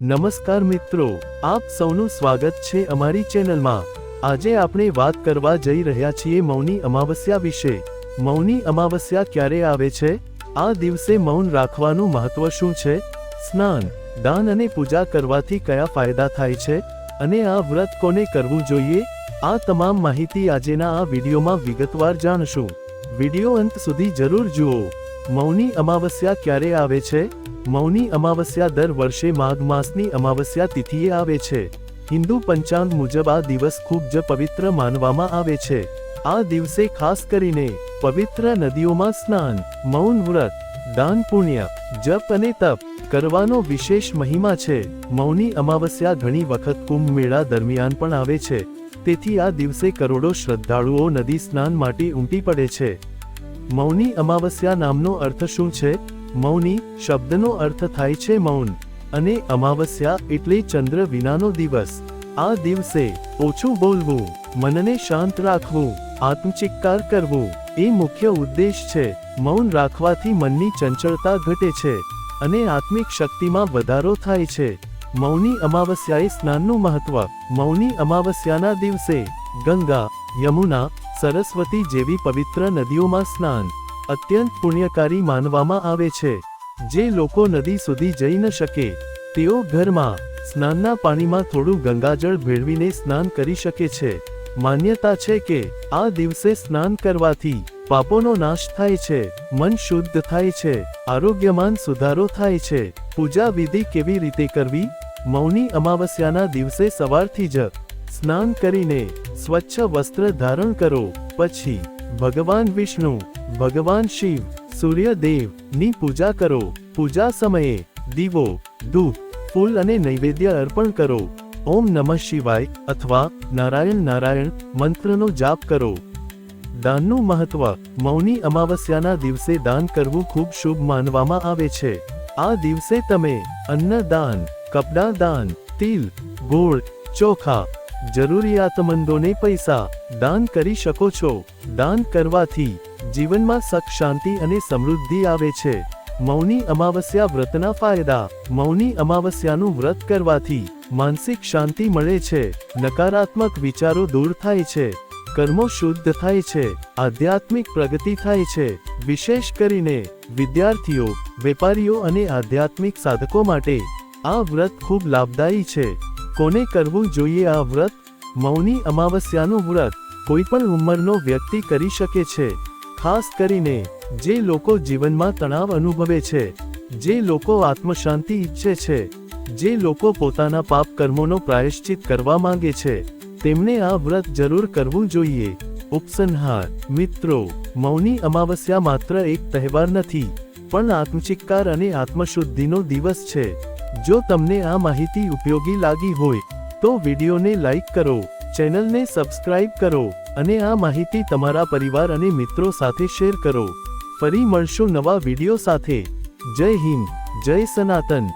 નમસ્કાર મિત્રો, આપ સૌનું સ્વાગત છે અમારી ચેનલમાં. આજે આપણે વાત કરવા જઈ રહ્યા છીએ મૌની અમાવસ્યા વિશે. મૌની અમાવસ્યા ક્યારે આવે છે? આ દિવસે મૌન રાખવાનું મહત્વ શું છે? સ્નાન, દાન અને પૂજા કરવાથી કયા ફાયદા થાય છે? અને આ વ્રત કોને કરવું જોઈએ? આ તમામ માહિતી આજેના આ વિડીયોમાં વિગતવાર જાણશું. વીડિયો અંત સુધી જરૂર જુઓ. મૌની અમાવસ્યા ક્યારે આવે છે? મૌની અમાવસ્યા દર વર્ષે માઘ માસની અમાવસ્યા તિથિએ આવે છે. હિન્દુ પંચાંગ મુજબ આ દિવસ ખૂબ જ પવિત્ર માનવામાં આવે છે. આ દિવસે ખાસ કરીને પવિત્ર નદીઓમાં સ્નાન, મૌન વ્રત, દાન પુણ્ય, જપ અને તપ કરવાનો વિશેષ મહિમા છે. મૌની અમાવસ્યા ઘણી વખત કુંભ મેળા દરમિયાન પણ આવે છે. તેથી આ દિવસે કરોડો શ્રદ્ધાળુઓ નદી સ્નાન માટે ઉમટી પડે છે. મૌની અમાવસ્યા નામનો અર્થ શું છે? મૌની શબ્દનો અર્થ થાય છે મૌન અને અમાવસ્યા એટલે ચંદ્ર વિનાનો દિવસ. આ દિવસે ઓછું બોલવું, મનને શાંત રાખવું આત્મચિક્કાર કરવું એ મુખ્ય ઉદ્દેશ છે. મૌન રાખવાથી મનની ચંચળતા ઘટે છે અને આત્મિક શક્તિમાં વધારો થાય છે. મૌની અમાવસ્યાએ સ્નાનનું મહત્વ. મૌની અમાવસ્યાના દિવસે ગંગા, યમુના, સરસ્વતી જેવી પવિત્ર નદીઓમાં સ્નાન અત્યંત પુણ્યકારી માનવામાં આવે છે. જે લોકો નદી સુધી જઈ ન શકે, તેઓ ઘરમાં સ્નાનના પાણીમાં થોડું ગંગાજળ ભેળવીને સ્નાન કરી શકે છે. માન્યતા છે કે આ દિવસે સ્નાન કરવાથી પાપોનો નાશ થાય છે, મન શુદ્ધ થાય છે, આરોગ્યમાન સુધારો થાય છે. પૂજા વિધિ કેવી રીતે કરવી? મૌની અમાવસ્યાના દિવસે સવારથી જ સ્નાન કરીને સ્વચ્છ વસ્ત્ર ધારણ કરો, પછી ભગવાન વિષ્ણુ, ભગવાન શિવ, સૂર્યદેવ, ની પૂજા કરો. પૂજા સમયે દીવો ધૂપ ફૂલ અને નૈવેદ્ય અર્પણ કરો. ઓમ નમઃ શિવાય અથવા નારાયણ નારાયણ મંત્રનો જાપ કરો. દાનનું મહત્વ, મૌની અમાવસ્યાના દિવસે દાન કરવું ખૂબ શુભ માનવામાં આવે છે. આ દિવસે તમે અન્ન દાન કપડાં દાન તિલ, ગોળ, ચોખા જરૂરિયાતમંદોને પૈસા દાન કરી શકો છો. દાન કરવાથી જીવનમાં સખ, શાંતિ અને સમૃદ્ધિ આવે છે. મૌની અમાવસ્યા વ્રતના ફાયદા. મૌની અમાવસ્યાનું વ્રત કરવાથી માનસિક શાંતિ મળે છે. નકારાત્મક વિચારો દૂર થાય છે. કર્મો શુદ્ધ થાય છે. આધ્યાત્મિક પ્રગતિ થાય છે. વિશેષ કરીને વિદ્યાર્થીઓ, વેપારીઓ અને આધ્યાત્મિક સાધકો માટે આ વ્રત ખૂબ લાભદાયી છે. કોને કરવું જોઈએ આ વ્રત? મૌની અમાવસ્યાનું વ્રત કોઈ પણ ઉંમરનો વ્યક્તિ કરી શકે છે. ખાસ કરીને, જે લોકો જીવનમાં તણાવ અનુભવે છે, જે લોકો આત્મશાંતિ ઈચ્છે છે, જે લોકો પોતાના પાપ કર્મોનો પ્રાયશ્ચિત કરવા માંગે છે, તેમને આ વ્રત જરૂર કરવું જોઈએ. ઉપસંહાર, મિત્રો, મૌની અમાવસ્યા માત્ર એક તહેવાર નથી, પણ આત્મચિક્કાર અને આત્મશુદ્ધિનો દિવસ છે. જો તમને આ માહિતી ઉપયોગી લાગી હોય, તો વિડીયોને લાઈક કરો, ચેનલને સબસ્ક્રાઇબ કરો અને આ માહિતી તમારા પરિવાર અને મિત્રો સાથે શેર કરો. ફરી મળશું નવા વીડિયો સાથે. જય હિન્દ, જય સનાતન.